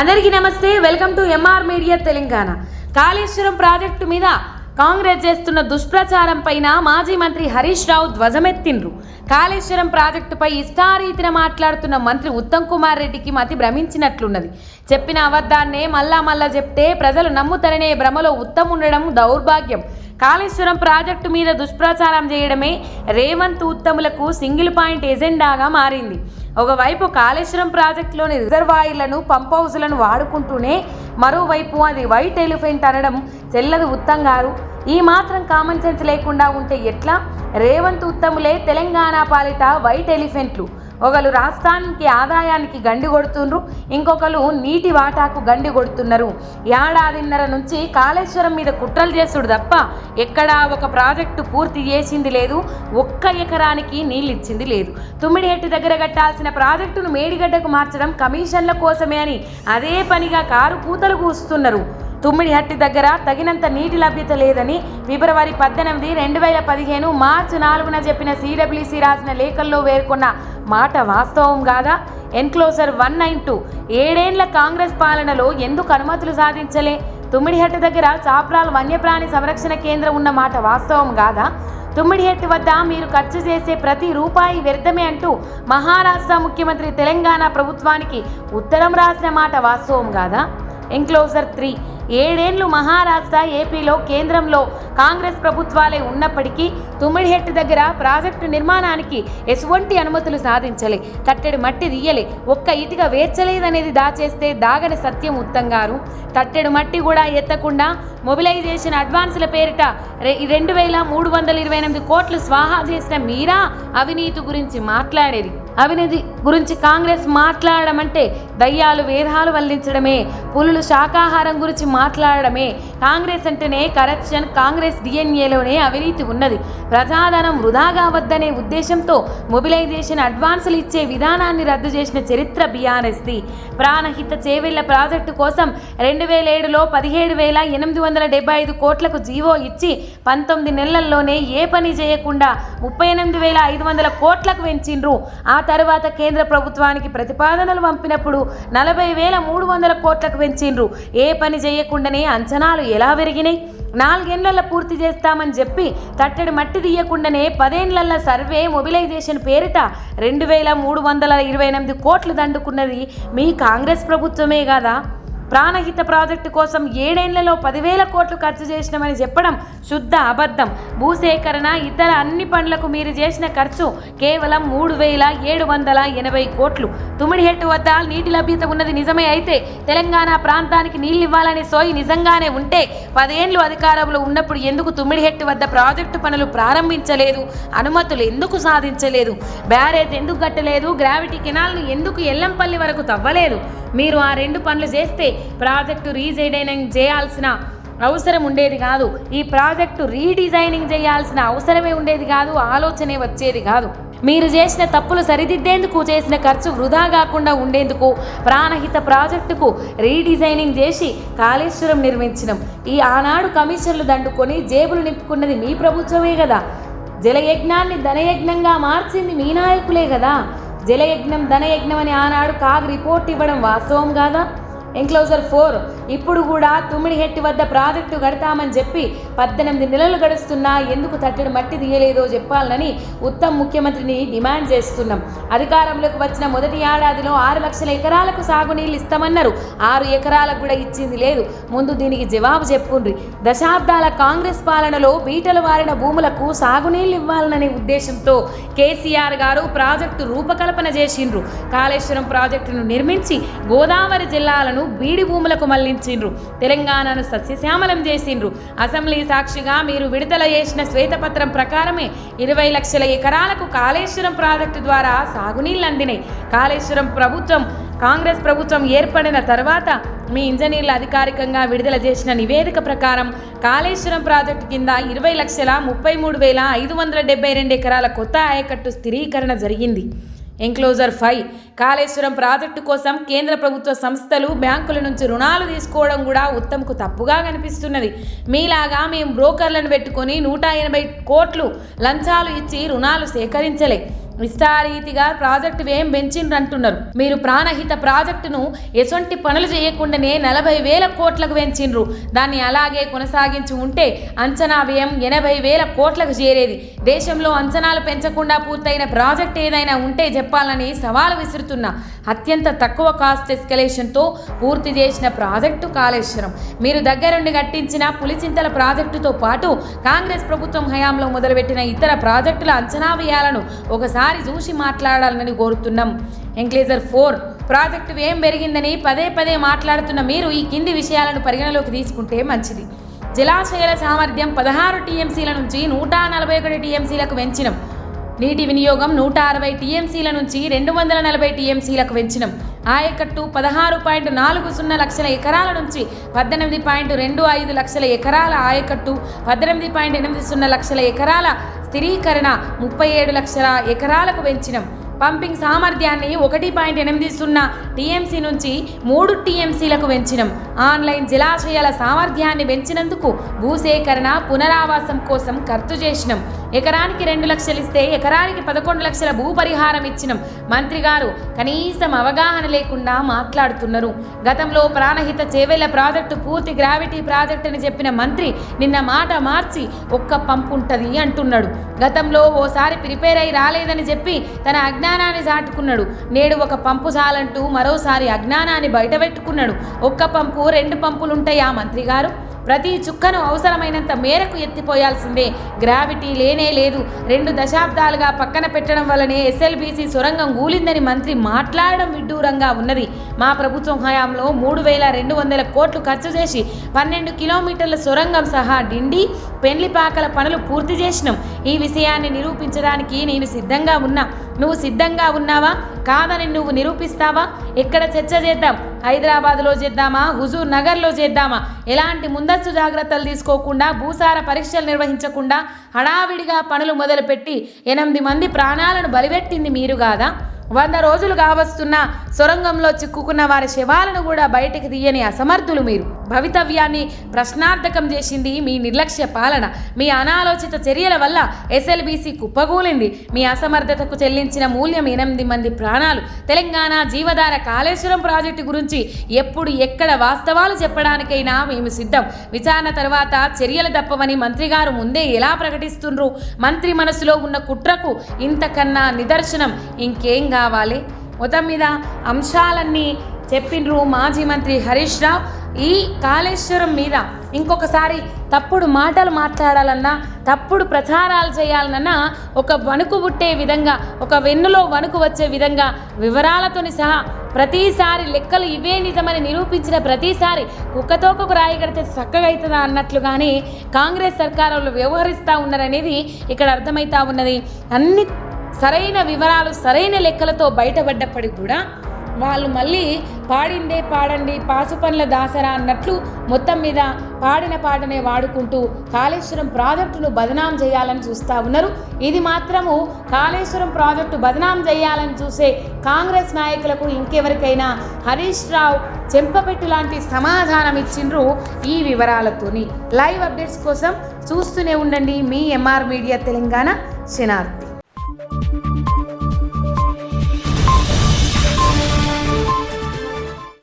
అందరికీ నమస్తే. Welcome to MR media Telangana. Kaleshwaram project మీద కాంగ్రెస్ చేస్తున్న దుష్ప్రచారం పైన మాజీ మంత్రి హరీష్ రావు ధ్వజమెత్తిండ్రు. కాళేశ్వరం ప్రాజెక్టుపై ఇష్టారీతిన మాట్లాడుతున్న మంత్రి ఉత్తమ్ కుమార్ రెడ్డికి మతి భ్రమించినట్లున్నది. చెప్పిన అబద్ధాన్నే మళ్ళా మళ్ళా చెప్తే ప్రజలు నమ్ముతారనే భ్రమలో ఉత్తమ్ ఉండడం దౌర్భాగ్యం. కాళేశ్వరం ప్రాజెక్టు మీద దుష్ప్రచారం చేయడమే రేవంత్ ఉత్తములకు సింగిల్ పాయింట్ ఎజెండాగా మారింది. ఒకవైపు కాళేశ్వరం ప్రాజెక్టులోని రిజర్వాయర్లను పంప్ హౌస్లను వాడుకుంటూనే మరోవైపు అది వైట్ ఎలిఫెంట్ అనడం చెల్లదు ఉత్తం గారు ఈ మాత్రం కామన్ సెన్స్ లేకుండా ఉంటే ఎట్లా? రేవంత్ ఉత్తములే తెలంగాణ పాలిట వైట్ ఎలిఫెంట్లు. ఒకరు రాష్ట్రానికి ఆదాయానికి గండి కొడుతుండ్రు ఇంకొకరు నీటి వాటాకు గండి కొడుతున్నారు. ఏడాదిన్నర నుంచి కాళేశ్వరం మీద కుట్రలు చేసుడు తప్ప ఎక్కడా ఒక ప్రాజెక్టు పూర్తి చేసింది లేదు ఒక్క ఎకరానికి నీళ్ళు ఇచ్చింది లేదు. తుమ్మిడిహెట్టి దగ్గర కట్టాల్సిన ప్రాజెక్టును మేడిగడ్డకు మార్చడం కమిషన్ల కోసమే అని అదే పనిగా కారు కూతలు కూస్తున్నారు. తుమ్మిడిహట్టి దగ్గర తగినంత నీటి లభ్యత లేదని ఫిబ్రవరి పద్దెనిమిది రెండు వేల పదిహేను మార్చి నాలుగున చెప్పిన సిడబ్ల్యూసీ రాసిన లేఖల్లో పేర్కొన్న మాట వాస్తవం కాదా? ఎన్క్లోజర్ వన్ నైన్ టూ ఏడేండ్ల కాంగ్రెస్ పాలనలో ఎందుకు అనుమతులు సాధించలే? తుమ్మిడిహట్టి దగ్గర చాప్రాల్ వన్యప్రాణి సంరక్షణ కేంద్రం ఉన్న మాట వాస్తవం కాదా? తుమ్మిడిహెట్టి వద్ద మీరు ఖర్చు చేసే ప్రతి రూపాయి వ్యర్థమే అంటూ మహారాష్ట్ర ముఖ్యమంత్రి తెలంగాణ ప్రభుత్వానికి ఉత్తరం రాసిన మాట వాస్తవం కాదా? ఎన్క్లోజర్ త్రీ ఏడేండ్లు మహారాష్ట్ర ఏపీలో కేంద్రంలో కాంగ్రెస్ ప్రభుత్వాలే ఉన్నప్పటికీ తుమ్మిడిహెట్టు దగ్గర ప్రాజెక్టు నిర్మాణానికి ఎటువంటి అనుమతులు సాధించలే. తట్టెడు మట్టి తీయలే. ఒక్క ఇటుక వేర్చలేదనేది దాచేస్తే దాగని సత్యం ఉత్తంగారు తట్టెడు మట్టి కూడా ఎత్తకుండా మొబిలైజేషన్ అడ్వాన్సుల పేరిట రెండు వేల మూడు వందల ఇరవై ఎనిమిది కోట్లు స్వాహా చేసిన మీరా అవినీతి గురించి మాట్లాడేది. అవినీతి గురించి కాంగ్రెస్ మాట్లాడడం అంటే దయ్యాలు వేదాలు వల్లించడమే. పులులు శాకాహారం గురించి మాట్లాడడమే కాంగ్రెస్ అంటేనే కరప్షన్ కాంగ్రెస్ డిఎన్ఏలోనే అవినీతి ఉన్నది. ప్రజాధనం వృధా కావద్దనే ఉద్దేశంతో మొబిలైజేషన్ అడ్వాన్సులు ఇచ్చే విధానాన్ని రద్దు చేసిన చరిత్ర బీఆర్ఎస్ది. ప్రాణహిత చేవెళ్ళ ప్రాజెక్టు కోసం రెండు వేల ఏడులో పదిహేడు వేల ఎనిమిది వందల డెబ్బై ఐదు కోట్లకు జీవో ఇచ్చి పంతొమ్మిది నెలల్లోనే ఏ పని చేయకుండా ముప్పై ఎనిమిది వేల ఐదు వందల కోట్లకు పెంచిండ్రు. ఆ తర్వాత కేంద్ర ప్రభుత్వానికి ప్రతిపాదనలు పంపినప్పుడు నలభై వేల మూడు వందల కోట్లకు పెంచిండ్రు. ఏ పని చేయ తీయకుండానే అంచనాలు ఎలా పెరిగినాయి నాలుగేళ్ళలో పూర్తి చేస్తామని చెప్పి తట్టడి మట్టి తీయకుండానే పదేళ్ళ సర్వే మొబిలైజేషన్ పేరిట రెండు వేల మూడు వందల ఇరవై ఎనిమిది కోట్లు దండుకున్నది మీ కాంగ్రెస్ ప్రభుత్వమే కదా? ప్రాణహిత ప్రాజెక్టు కోసం ఏడేళ్ళలో పదివేల కోట్లు ఖర్చు చేసినామని చెప్పడం శుద్ధ అబద్ధం. భూసేకరణ ఇతర అన్ని పనులకు మీరు చేసిన ఖర్చు కేవలం మూడు వేల ఏడు వందల ఎనభై కోట్లు. తుమిడిహెట్టు వద్ద నీటి లభ్యత ఉన్నది నిజమే అయితే తెలంగాణ ప్రాంతానికి నీళ్ళు ఇవ్వాలనే సోయి నిజంగానే ఉంటే పదేండ్లు అధికారంలో ఉన్నప్పుడు ఎందుకు తుమ్మిడిహెట్టు వద్ద ప్రాజెక్టు పనులు ప్రారంభించలేదు? అనుమతులు ఎందుకు సాధించలేదు? బ్యారేజ్ ఎందుకు కట్టలేదు? గ్రావిటీ కెనాల్ను ఎందుకు ఎల్లంపల్లి వరకు తవ్వలేదు? మీరు ఆ రెండు పనులు చేస్తే ప్రాజెక్టు రీజైడైనింగ్ చేయాల్సిన అవసరం ఉండేది కాదు. ఈ ప్రాజెక్టు రీడిజైనింగ్ చేయాల్సిన అవసరమే ఉండేది కాదు ఆలోచనే వచ్చేది కాదు. మీరు చేసిన తప్పులు సరిదిద్దేందుకు చేసిన ఖర్చు వృధా కాకుండా ఉండేందుకు ప్రాణహిత ప్రాజెక్టుకు రీడిజైనింగ్ చేసి కాళేశ్వరం నిర్మించినాం. ఈ ఆనాడు కమిషన్లు దండుకొని జేబులు నింపుకున్నది మీ ప్రభుత్వమే కదా. జలయజ్ఞాన్ని ధనయజ్ఞంగా మార్చింది మీ నాయకులే కదా. జలయజ్ఞం ధనయజ్ఞం అని ఆనాడు కాగ్ రిపోర్ట్ ఇవ్వడం వాస్తవం కాదా? ఎన్క్లోజర్ ఫోర్ ఇప్పుడు కూడా తుమ్మిడిహెట్టి వద్ద ప్రాజెక్టు కడతామని చెప్పి పద్దెనిమిది నెలలు గడుస్తున్నా ఎందుకు తట్టడి మట్టి తీయలేదో చెప్పాలని ఉత్తమ్ ముఖ్యమంత్రిని డిమాండ్ చేస్తున్నాం. అధికారంలోకి వచ్చిన మొదటి ఏడాదిలో ఆరు లక్షల ఎకరాలకు సాగునీళ్ళు ఇస్తామన్నారు. ఆరు ఎకరాలకు కూడా ఇచ్చింది లేదు. ముందు దీనికి జవాబు చెప్పుండ్రి దశాబ్దాల కాంగ్రెస్ పాలనలో బీటలు వారిన భూములకు సాగునీళ్ళు ఇవ్వాలనే ఉద్దేశంతో కేసీఆర్ గారు ప్రాజెక్టు రూపకల్పన చేసిండ్రు. కాళేశ్వరం ప్రాజెక్టును నిర్మించి గోదావరి జిల్లాలను బీడి భూములకు మళ్ళించిండ్రు. తెలంగాణను సస్యశ్యామలం చేసిండ్రు. అసెంబ్లీ సాక్షిగా మీరు విడుదల చేసిన శ్వేతపత్రం ప్రకారమే ఇరవై లక్షల ఎకరాలకు కాళేశ్వరం ప్రాజెక్టు ద్వారా సాగునీళ్ళు అందినాయి. కాళేశ్వరం ప్రభుత్వం కాంగ్రెస్ ప్రభుత్వం ఏర్పడిన తర్వాత మీ ఇంజనీర్లు అధికారికంగా విడుదల చేసిన నివేదిక ప్రకారం కాళేశ్వరం ప్రాజెక్టు కింద ఇరవై లక్షల ముప్పై మూడు వేల ఐదు వందల డెబ్బై రెండు ఎకరాల కొత్త ఆయకట్టు స్థిరీకరణ జరిగింది. ఎంక్లోజర్ ఫైవ్ కాళేశ్వరం ప్రాజెక్టు కోసం కేంద్ర ప్రభుత్వ సంస్థలు బ్యాంకుల నుంచి రుణాలు తీసుకోవడం కూడా ఉత్తమ్కు తప్పుగా కనిపిస్తున్నది. మీలాగా మేము బ్రోకర్లను పెట్టుకొని నూట ఎనభై కోట్లు లంచాలు ఇచ్చి రుణాలు సేకరించలే. ఇష్టారీతిగా ప్రాజెక్టు వ్యయం పెంచిండ్రు అంటున్నారు మీరు ప్రాణహిత ప్రాజెక్టును ఎటువంటి పనులు చేయకుండానే నలభై వేల కోట్లకు పెంచిండ్రు. దాన్ని అలాగే కొనసాగించి ఉంటే అంచనా వ్యయం ఎనభై వేల కోట్లకు చేరేది. దేశంలో అంచనాలు పెంచకుండా పూర్తయిన ప్రాజెక్ట్ ఏదైనా ఉంటే చెప్పాలని సవాలు విసురుతున్నా. అత్యంత తక్కువ కాస్ట్ ఎస్కలేషన్తో పూర్తి చేసిన ప్రాజెక్టు కాళేశ్వరం. మీరు దగ్గరుండి కట్టించిన పులిచింతల ప్రాజెక్టుతో పాటు కాంగ్రెస్ ప్రభుత్వం హయాంలో మొదలుపెట్టిన ఇతర ప్రాజెక్టుల అంచనా వ్యయాలను ఒకసారి చూసి మాట్లాడాలని కోరుతున్నాం. ఎంక్లేజర్ ఫోర్ ప్రాజెక్టు వ్యయం పెరిగిందని పదే పదే మాట్లాడుతున్న మీరు ఈ కింది విషయాలను పరిగణలోకి తీసుకుంటే మంచిది. జలాశయాల సామర్థ్యం పదహారు టీఎంసీల నుంచి నూట నలభై ఒకటి టీఎంసీలకు పెంచినం. నీటి వినియోగం నూట అరవై టీఎంసీల నుంచి రెండు వందల నలభై టీఎంసీలకు పెంచినం. ఆయకట్టు పదహారు పాయింట్ నాలుగు సున్నా లక్షల ఎకరాల నుంచి పద్దెనిమిది పాయింట్ రెండు ఐదు లక్షల ఎకరాల ఆయకట్టు పద్దెనిమిది పాయింట్ ఎనిమిది సున్నా లక్షల ఎకరాల స్థిరీకరణ ముప్పై ఏడు లక్షల ఎకరాలకు పెంచినం. పంపింగ్ సామర్థ్యాన్ని ఒకటి పాయింట్ ఎనిమిది సున్నా టీఎంసీ నుంచి మూడు టీఎంసీలకు పెంచినం. ఆన్లైన్ జలాశయాల సామర్థ్యాన్ని పెంచినందుకు భూసేకరణ పునరావాసం కోసం ఖర్చు చేసినాం. ఎకరానికి రెండు లక్షలు ఇస్తే ఎకరానికి పదకొండు లక్షల భూ పరిహారం ఇచ్చినాం. మంత్రి గారు కనీసం అవగాహన లేకుండా మాట్లాడుతున్నారు. గతంలో ప్రాణహిత చేవేళ్ళ ప్రాజెక్టు పూర్తి గ్రావిటీ ప్రాజెక్ట్ అని చెప్పిన మంత్రి నిన్న మాట మార్చి ఒక్క పంపు ఉంటుంది అంటున్నాడు. గతంలో ఓసారి ప్రిపేర్ అయి రాలేదని చెప్పి తన అజ్ఞానాన్ని చాటుకున్నాడు. నేడు ఒక పంపు చాలంటూ మరోసారి అజ్ఞానాన్ని బయటపెట్టుకున్నాడు. ఒక్క పంపు రెండు పంపులుంటాయా మంత్రి గారు? ప్రతి చుక్కను అవసరమైనంత మేరకు ఎత్తిపోయాల్సిందే. గ్రావిటీ లేనే లేదు. రెండు దశాబ్దాలుగా పక్కన పెట్టడం వల్లనే ఎస్ఎల్బీసీ సొరంగం గూలిందని మంత్రి మాట్లాడడం విడ్డూరంగా ఉన్నది. మా ప్రభుత్వం హయాంలో మూడు వేల రెండు వందల కోట్లు ఖర్చు చేసి పన్నెండు కిలోమీటర్ల సొరంగం సహా డిండి పెండ్లిపాకల పనులు పూర్తి చేసినాం. ఈ విషయాన్ని నిరూపించడానికి నేను సిద్ధంగా ఉన్నా. నువ్వు సిద్ధంగా ఉన్నావా? కాదని నువ్వు నిరూపిస్తావా? ఎక్కడ చర్చ చేద్దాం? హైదరాబాద్లో చేద్దామా? హుజూర్ నగర్లో చేద్దామా? ఎలాంటి ముందస్తు జాగ్రత్తలు తీసుకోకుండా భూసార పరీక్షలు నిర్వహించకుండా హడావిడిగా పనులు మొదలుపెట్టి ఎనిమిది మంది ప్రాణాలను బలిపెట్టింది మీరు కాదా? వంద రోజులు కావస్తున్న సొరంగంలో చిక్కుకున్న వారి శవాలను కూడా బయటకు తీయని అసమర్థులు మీరు. భవితవ్యాన్ని ప్రశ్నార్థకం చేసింది మీ నిర్లక్ష్య పాలన. మీ అనాలోచిత చర్యల వల్ల ఎస్ఎల్బీసీ కుప్పగూలింది మీ అసమర్థతకు చెల్లించిన మూల్యం ఎనిమిది మంది ప్రాణాలు. తెలంగాణ జీవధార కాళేశ్వరం ప్రాజెక్టు గురించి ఎప్పుడు ఎక్కడ వాస్తవాలు చెప్పడానికైనా మేము సిద్ధం. విచారణ తర్వాత చర్యలు తప్పవని మంత్రి గారు ముందే ఎలా ప్రకటిస్తుండ్రు? మంత్రి మనసులో ఉన్న కుట్రకు ఇంతకన్నా నిదర్శనం. ఇంకేం కావాలి. మొత్తం మీద అంశాలన్నీ చెప్పిండ్రు మాజీ మంత్రి హరీష్ రావు. ఈ కాళేశ్వరం మీద ఇంకొకసారి తప్పుడు మాటలు మాట్లాడాలన్నా తప్పుడు ప్రచారాలు చేయాలన్నా ఒక వణుకు పుట్టే విధంగా ఒక వెన్నులో వణుకు వచ్చే విధంగా వివరాలతోని సహా ప్రతిసారి లెక్కలు ఇవే నిజమని నిరూపించిన ప్రతిసారి కుక్కతోకకు రాయి కడితే చక్కగా అవుతుందా అన్నట్లుగానే కాంగ్రెస్ సర్కారులు వ్యవహరిస్తూ ఉన్నారనేది ఇక్కడ అర్థమవుతా ఉన్నది. అన్ని సరైన వివరాలు సరైన లెక్కలతో బయటపడ్డప్పటికి కూడా వాళ్ళు మళ్ళీ పాడిందే పాడండి పాసు పనుల దాసరా అన్నట్లు మొత్తం మీద పాడిన పాటనే వాడుకుంటూ కాళేశ్వరం ప్రాజెక్టును బదనాం చేయాలని చూస్తూ ఉన్నారు. ఇది మాత్రము కాళేశ్వరం ప్రాజెక్టు బదనాం చేయాలని చూసే కాంగ్రెస్ నాయకులకు ఇంకెవరికైనా హరీష్ రావు చెంపపెట్టు లాంటి సమాధానం ఇచ్చిండ్రు ఈ వివరాలతోని. లైవ్ అప్డేట్స్ కోసం చూస్తూనే ఉండండి మీ ఎంఆర్ మీడియా తెలంగాణ శనార్థి